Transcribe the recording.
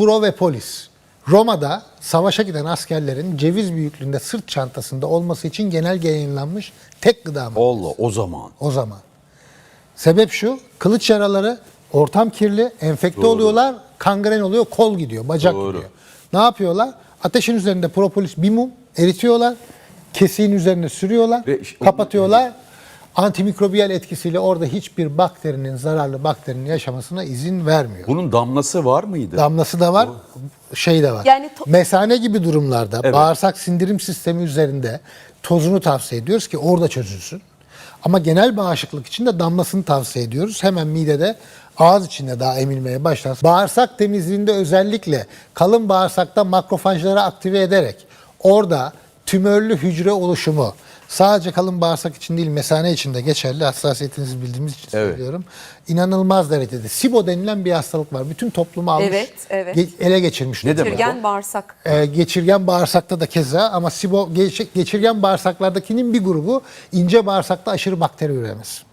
pro ve polis. Roma'da savaşa giden askerlerin ceviz büyüklüğünde sırt çantasında olması için genelge yayınlanmış tek gıda maddesi Allah o zaman. o zaman. Sebep şu, kılıç yaraları ortam kirli, enfekte oluyorlar, kangren oluyor, kol gidiyor, bacak Doğru. gidiyor. Ne yapıyorlar? Ateşin üzerinde propolis bir mum eritiyorlar, kesiğin üzerine sürüyorlar, Ve kapatıyorlar. Antimikrobiyal etkisiyle orada hiçbir bakterinin, zararlı bakterinin yaşamasına izin vermiyor. Bunun damlası var mıydı? Damlası da var, şey de var. Yani to- Mesane gibi durumlarda Evet. bağırsak sindirim sistemi üzerinde tozunu tavsiye ediyoruz ki orada çözülsün. Ama genel bağışıklık için de damlasını tavsiye ediyoruz. Hemen midede ağız içinde daha emilmeye başlarsın. Bağırsak temizliğinde özellikle kalın bağırsakta makrofajları aktive ederek orada tümörlü hücre oluşumu sadece kalın bağırsak için değil mesane için de geçerli hassasiyetinizi bildiğimiz için Evet. söylüyorum. İnanılmaz derecede. SIBO denilen bir hastalık var. Bütün toplumu almış, Evet, evet. ge- ele geçirmiş. Ne demek Geçirgen bağırsak. Ee, geçirgen bağırsakta da keza ama SIBO geç- geçirgen bağırsaklardakinin bir grubu ince bağırsakta aşırı bakteri üremesi.